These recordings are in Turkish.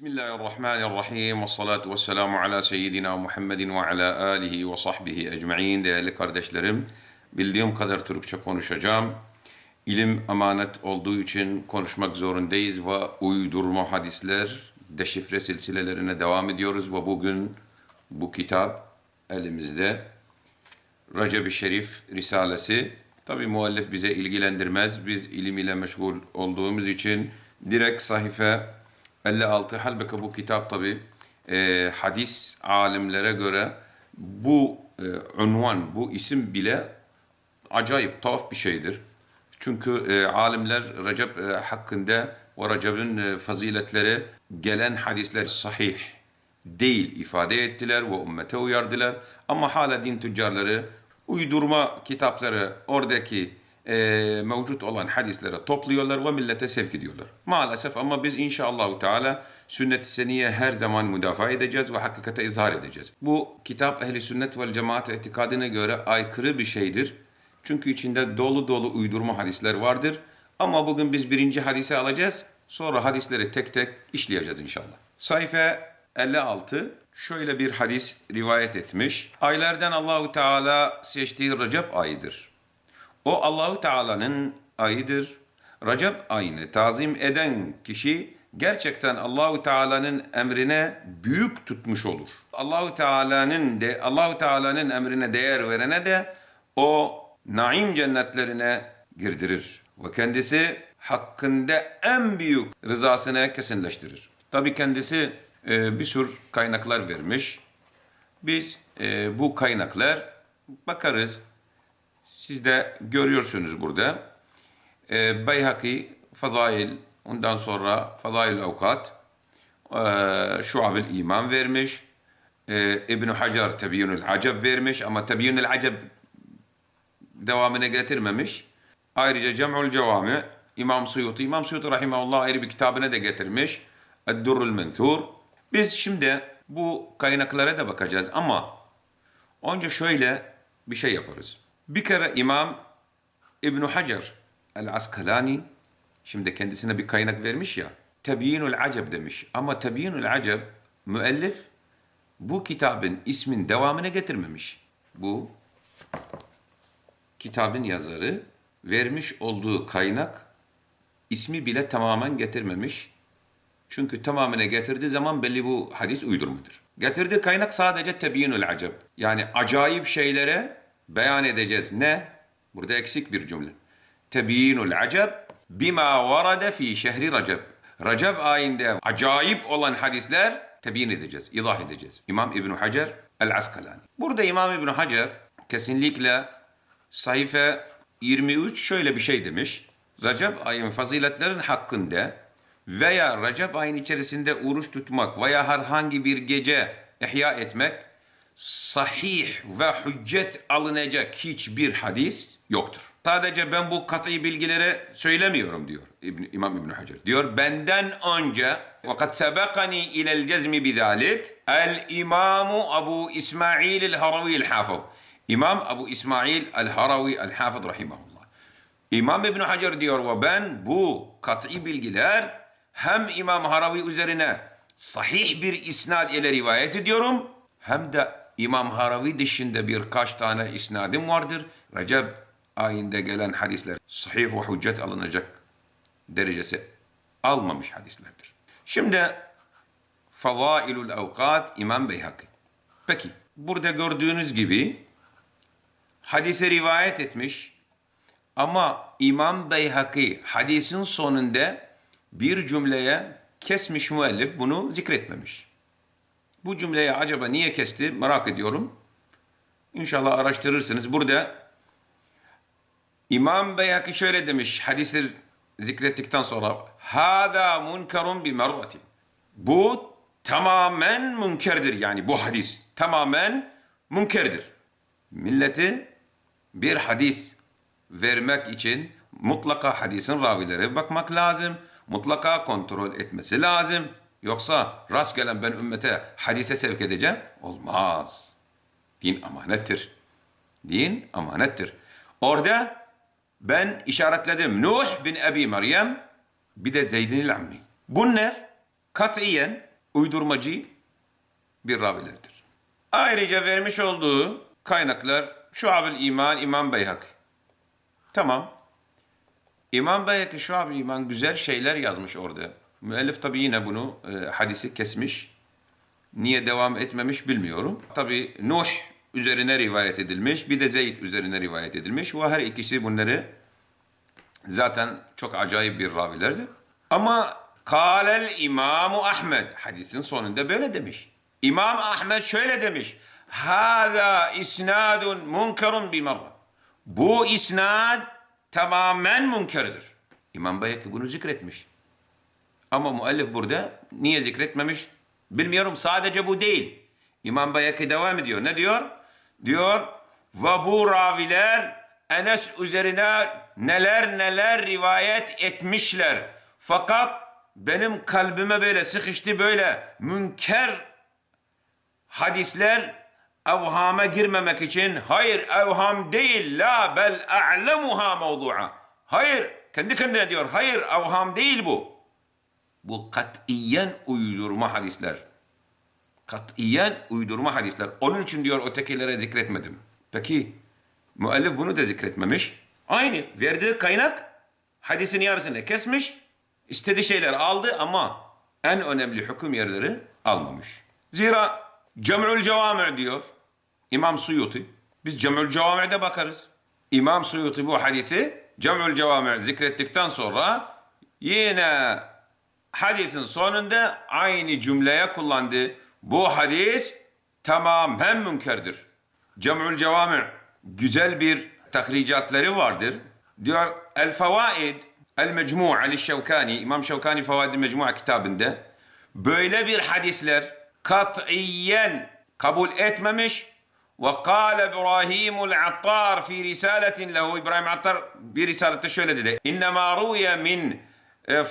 Bismillahirrahmanirrahim ve salatu ve selamu ala seyyidina Muhammedin ve ala alihi ve sahbihi ecma'in. Değerli kardeşlerim, bildiğim kadar Türkçe konuşacağım. İlim emanet olduğu için konuşmak zorundayız ve uydurma hadisler, deşifre silsilelerine devam ediyoruz ve bugün bu kitap elimizde. Recep-i Şerif Risalesi. Tabi muallif bize ilgilendirmez. Biz ilim ile meşgul olduğumuz için direkt sayfa 56. Halbuki bu kitap tabi e, hadis alimlere göre bu e, unvan, bu isim bile acayip tuhaf bir şeydir. Çünkü e, alimler Recep e, hakkında ve Recep'in e, faziletleri gelen hadisler sahih değil ifade ettiler ve ümmete uyardılar. Ama hala din tüccarları uydurma kitapları oradaki e, mevcut olan hadisleri topluyorlar ve millete sevk ediyorlar. Maalesef ama biz inşallah Teala sünnet-i seniye her zaman müdafaa edeceğiz ve hakikate izhar edeceğiz. Bu kitap ehli sünnet vel cemaat itikadına göre aykırı bir şeydir. Çünkü içinde dolu dolu uydurma hadisler vardır. Ama bugün biz birinci hadise alacağız. Sonra hadisleri tek tek işleyeceğiz inşallah. Sayfa 56 şöyle bir hadis rivayet etmiş. Aylardan Allahu Teala seçtiği Recep ayıdır. O Allahu Teala'nın ayıdır. Recep ayını tazim eden kişi gerçekten Allahu Teala'nın emrine büyük tutmuş olur. Allahu Teala'nın de Allahu Teala'nın emrine değer verene de o naim cennetlerine girdirir ve kendisi hakkında en büyük rızasını kesinleştirir. Tabi kendisi e, bir sürü kaynaklar vermiş. Biz e, bu kaynaklar bakarız. Siz de görüyorsunuz burada. E, Beyhaki, Fadail, ondan sonra Fadail Avukat, e, Şuab-ül İman vermiş. E, İbn-i Hacer Tebiyunul Acab vermiş ama Tebiyunul Acab devamını getirmemiş. Ayrıca Cem'ul Cevami İmam Suyuti, İmam Suyuti Rahimahullah ayrı bir kitabına da getirmiş. Eddurrul Menthur. Biz şimdi bu kaynaklara da bakacağız ama önce şöyle bir şey yaparız. Bir kere İmam İbn Hacer el-Askalani şimdi kendisine bir kaynak vermiş ya. Tebyinul Acab demiş. Ama Tebyinul Acab müellif bu kitabın ismin devamını getirmemiş. Bu kitabın yazarı vermiş olduğu kaynak ismi bile tamamen getirmemiş. Çünkü tamamını getirdiği zaman belli bu hadis uydurmadır. Getirdiği kaynak sadece tebyinul acab. Yani acayip şeylere beyan edeceğiz. Ne? Burada eksik bir cümle. Tebyinul acab bima varade fi şehri Recep. Recep ayında acayip olan hadisler tebyin edeceğiz, izah edeceğiz. İmam İbn Hacer el-Askalani. Burada İmam İbn Hacer kesinlikle sayfa 23 şöyle bir şey demiş. Recep ayın faziletlerin hakkında veya Recep ayın içerisinde oruç tutmak veya herhangi bir gece ihya etmek sahih ve hüccet alınacak hiçbir hadis yoktur. Sadece ben bu kat'i bilgileri söylemiyorum diyor İbn, İmam İbn Hacer. Diyor benden önce cezmi bidalik el imamu Abu İsmail el Haravi el Hafız. İmam Abu İsmail el Haravi el Hafız rahimahullah. İmam İbn Hacer diyor ve ben bu kat'i bilgiler hem İmam Haravi üzerine sahih bir isnad ile rivayet ediyorum hem de İmam Haravi dışında birkaç tane isnadim vardır. Recep ayında gelen hadisler sahih ve hüccet alınacak derecesi almamış hadislerdir. Şimdi Fadailul Avkat İmam Beyhaki. Peki burada gördüğünüz gibi hadise rivayet etmiş ama İmam Beyhaki hadisin sonunda bir cümleye kesmiş müellif bunu zikretmemiş. Bu cümleyi acaba niye kesti merak ediyorum. İnşallah araştırırsınız. Burada İmam Beyhaki şöyle demiş hadisi zikrettikten sonra Hada munkarun bi mervati. Bu tamamen münkerdir yani bu hadis tamamen münkerdir. Milleti bir hadis vermek için mutlaka hadisin ravilere bakmak lazım. Mutlaka kontrol etmesi lazım. Yoksa rastgele ben ümmete hadise sevk edeceğim. Olmaz. Din amanettir. Din amanettir. Orada ben işaretledim. Nuh bin Ebi Meryem bir de Zeydin ammi. Bunlar katiyen uydurmacı bir ravilerdir. Ayrıca vermiş olduğu kaynaklar Şuab-ül İman, İmam Beyhak. Tamam. İmam Beyhak Şuab-ül İman güzel şeyler yazmış orada. Müellif tabi yine bunu e, hadisi kesmiş. Niye devam etmemiş bilmiyorum. Tabi Nuh üzerine rivayet edilmiş, bir de Zeyd üzerine rivayet edilmiş. Ve her ikisi bunları zaten çok acayip bir ravilerdir. Ama Kâlel İmamu Ahmed hadisin sonunda böyle demiş. İmam Ahmed şöyle demiş. Hâzâ isnadun munkerun bimarra. Bu isnad tamamen münkerdir. İmam Bayaki bunu zikretmiş. Ama müellif burada niye zikretmemiş bilmiyorum. Sadece bu değil. İmam Bayaki devam ediyor. Ne diyor? Diyor ve bu raviler Enes üzerine neler neler rivayet etmişler. Fakat benim kalbime böyle sıkıştı böyle münker hadisler evhama girmemek için hayır evham değil la bel a'lemuha mevdu'a. Hayır kendi kendine diyor hayır evham değil bu. Bu katiyen uydurma hadisler. Katiyen uydurma hadisler. Onun için diyor ötekilere zikretmedim. Peki müellif bunu da zikretmemiş. Aynı verdiği kaynak hadisin yarısını kesmiş. istediği şeyler aldı ama en önemli hüküm yerleri almamış. Zira Cem'ül Cevami diyor İmam Suyuti. Biz Cem'ül Cevami'de bakarız. İmam Suyuti bu hadisi Cem'ül Cevami zikrettikten sonra yine hadisin sonunda aynı cümleye kullandı. Bu hadis tamamen münkerdir. Cem'ül Cevami güzel bir tahricatları vardır. Diyor El Fevaid El Mecmu' Ali Şevkani İmam Şevkani Fevaid Mecmu' kitabında böyle bir hadisler katiyen kabul etmemiş ve kâle İbrahimul Attar fi risaletin lehu İbrahim Attar bir risalette şöyle dedi. İnnemâ ruye min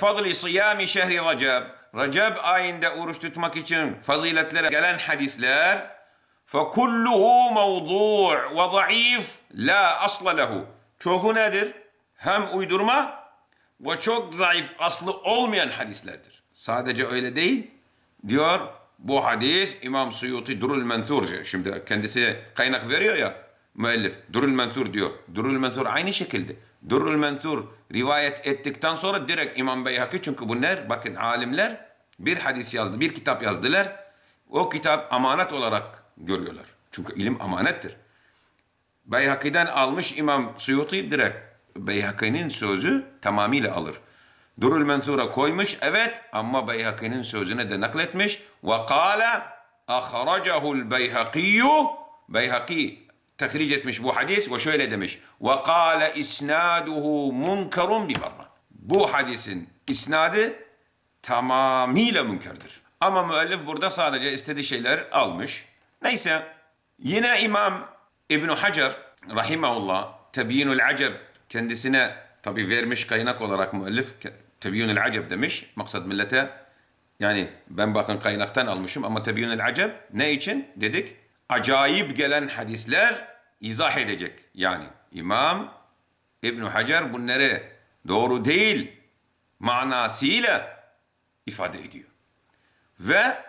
fadli siyami şehri Recep. Recep ayında oruç tutmak için faziletlere gelen hadisler فَكُلُّهُ مَوْضُوعٌ وَضَعِيفٌ لَا أَصْلَ لَهُ Çoğu nedir? Hem uydurma ve çok zayıf, aslı olmayan hadislerdir. Sadece öyle değil. Diyor bu hadis İmam Suyuti Durul Menthur. Şimdi kendisi kaynak veriyor ya müellif. Durul Menthur diyor. Durul Menthur aynı şekilde. Durul Menthur rivayet ettikten sonra direkt İmam Beyhaki çünkü bunlar bakın alimler bir hadis yazdı, bir kitap yazdılar. O kitap amanet olarak görüyorlar. Çünkü ilim amanettir. Beyhaki'den almış İmam Suyuti direkt Beyhaki'nin sözü tamamıyla alır. Durul Mensur'a koymuş evet ama Beyhaki'nin sözüne de nakletmiş. Ve kâle ahracahu'l Beyhakiyyu Beyhaki tehric etmiş bu hadis ve şöyle demiş. Ve kâle isnaduhu munkerun bimarra. Bu hadisin isnadı tamamıyla münkerdir. Ama müellif burada sadece istediği şeyler almış. Neyse yine İmam İbn Hacer rahimahullah Tebyinul Aceb kendisine tabi vermiş kaynak olarak müellif Tebyinul Aceb demiş. Maksat millete yani ben bakın kaynaktan almışım ama Tebyinul Aceb ne için dedik? Acayip gelen hadisler izah edecek. Yani İmam İbn Hacer bunları doğru değil manasıyla ifade ediyor. Ve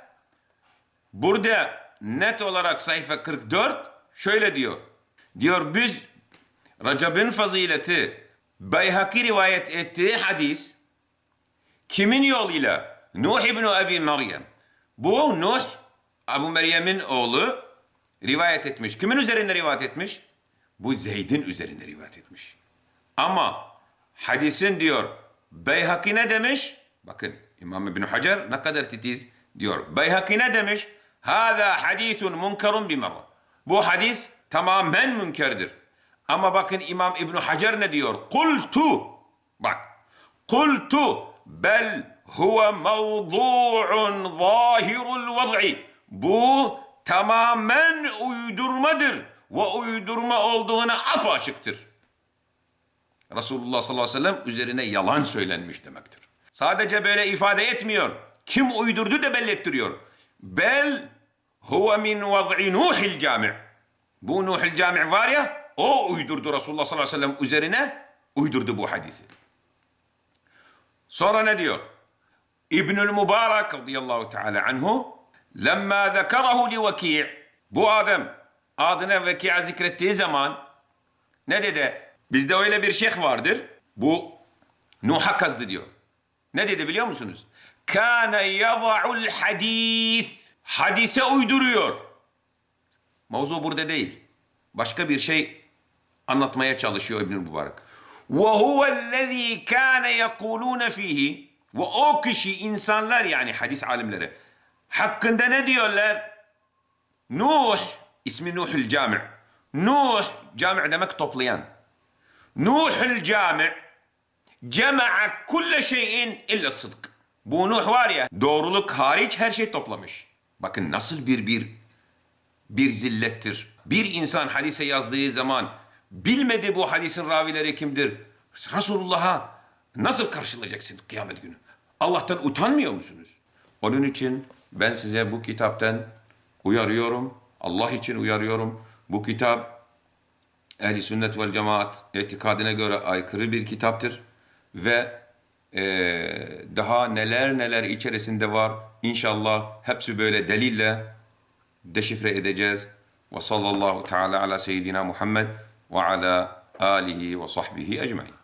burada net olarak sayfa 44 şöyle diyor. Diyor biz Recep'in fazileti Beyhaki rivayet ettiği hadis kimin yoluyla? Nuh ibn Abi Meryem. Bu Nuh Abu Meryem'in oğlu rivayet etmiş. Kimin üzerinde rivayet etmiş? Bu Zeyd'in üzerinde rivayet etmiş. Ama hadisin diyor Beyhaki ne demiş? Bakın İmam İbn Hacer ne kadar titiz diyor. Beyhaki ne demiş? Hâzâ hadîthun munkerun bimarra. Bu hadis tamamen münkerdir. Ama bakın İmam İbn Hacer ne diyor? Kultu. Bak. Kultu bel huve mevdu'un zahirul vad'i. Bu tamamen uydurmadır. Ve uydurma olduğuna apaçıktır. Resulullah sallallahu aleyhi ve sellem üzerine yalan söylenmiş demektir. Sadece böyle ifade etmiyor. Kim uydurdu da belli ettiriyor. Bel huve min vad'i Nuhil cami'. Bu Nuhil cami' var ya o uydurdu Resulullah sallallahu aleyhi ve sellem üzerine uydurdu bu hadisi. Sonra ne diyor? İbnül Mübarek radıyallahu teala anhu lemma zekerahu li veki' bu adam adına veki'a zikrettiği zaman ne dedi? Bizde öyle bir şeyh vardır. Bu Nuh'a kazdı diyor. Ne dedi biliyor musunuz? Kâne yada'ul hadis. Hadise uyduruyor. Mevzu burada değil. Başka bir şey anlatmaya çalışıyor İbnül Mübarek. Ve huvellezî kâne yekulûne fîhî ve o kişi insanlar yani hadis alimleri hakkında ne diyorlar? Nuh, ismi Nuhul Cami. Nuh, cami demek toplayan. Nuhul Cami cema'a kulle şeyin illa sıdk. Bu Nuh var ya doğruluk hariç her şey toplamış. Bakın nasıl bir bir bir zillettir. Bir insan hadise yazdığı zaman bilmedi bu hadisin ravileri kimdir. Resulullah'a nasıl karşılayacaksın kıyamet günü? Allah'tan utanmıyor musunuz? Onun için ben size bu kitaptan uyarıyorum. Allah için uyarıyorum. Bu kitap ehli sünnet vel cemaat etikadine göre aykırı bir kitaptır ve eee, daha neler neler içerisinde var. İnşallah hepsi böyle delille deşifre edeceğiz. Ve sallallahu teala ala seyyidina Muhammed ve ala alihi ve sahbihi ecmain.